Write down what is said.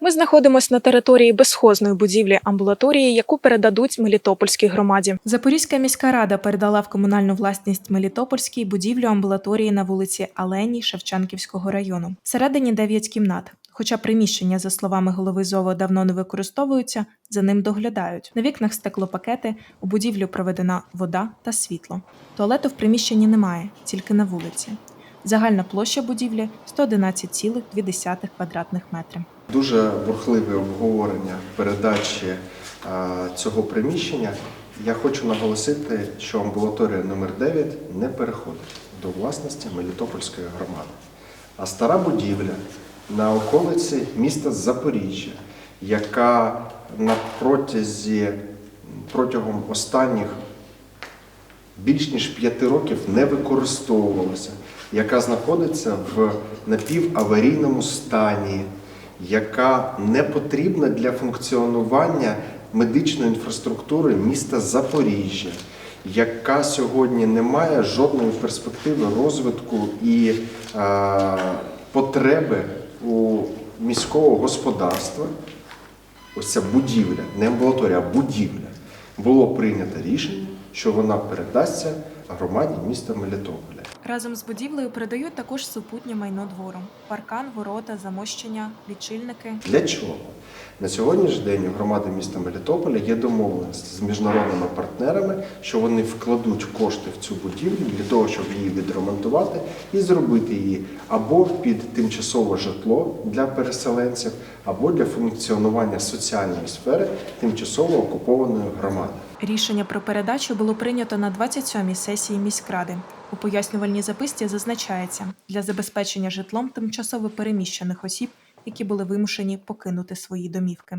Ми знаходимося на території безхозної будівлі амбулаторії, яку передадуть Мелітопольській громаді. Запорізька міська рада передала в комунальну власність Мелітопольській будівлю амбулаторії на вулиці Алені Шевченківського району. Всередині 9 кімнат. Хоча приміщення, за словами голови ЗОВО, давно не використовуються, за ним доглядають. На вікнах стеклопакети, у будівлю проведена вода та світло. Туалету в приміщенні немає, тільки на вулиці. Загальна площа будівлі 111,2 квадратних метрів. Дуже бурхливе обговорення передачі е, цього приміщення. Я хочу наголосити, що амбулаторія номер 9 не переходить до власності Мелітопольської громади. А стара будівля на околиці міста Запоріжжя, яка на протязі протягом останніх більш ніж п'яти років не використовувалася, яка знаходиться в напіваварійному стані, яка не потрібна для функціонування медичної інфраструктури міста Запоріжжя, яка сьогодні не має жодної перспективи розвитку і е, потреби у міського господарства. Ось ця будівля, не амбулаторія, а будівля. Було прийнято рішення, що вона передасться громаді міста Мелітополя. Разом з будівлею передають також супутнє майно двору: паркан, ворота, замощення, лічильники. Для чого? На сьогоднішній день у громади міста Мелітополя є домовленість з міжнародними партнерами, що вони вкладуть кошти в цю будівлю для того, щоб її відремонтувати і зробити її або під тимчасове житло для переселенців, або для функціонування соціальної сфери тимчасово окупованої громади. Рішення про передачу було прийнято на 27-й сесії міськради. У пояснювальній записці зазначається для забезпечення житлом тимчасово переміщених осіб, які були вимушені покинути свої домівки.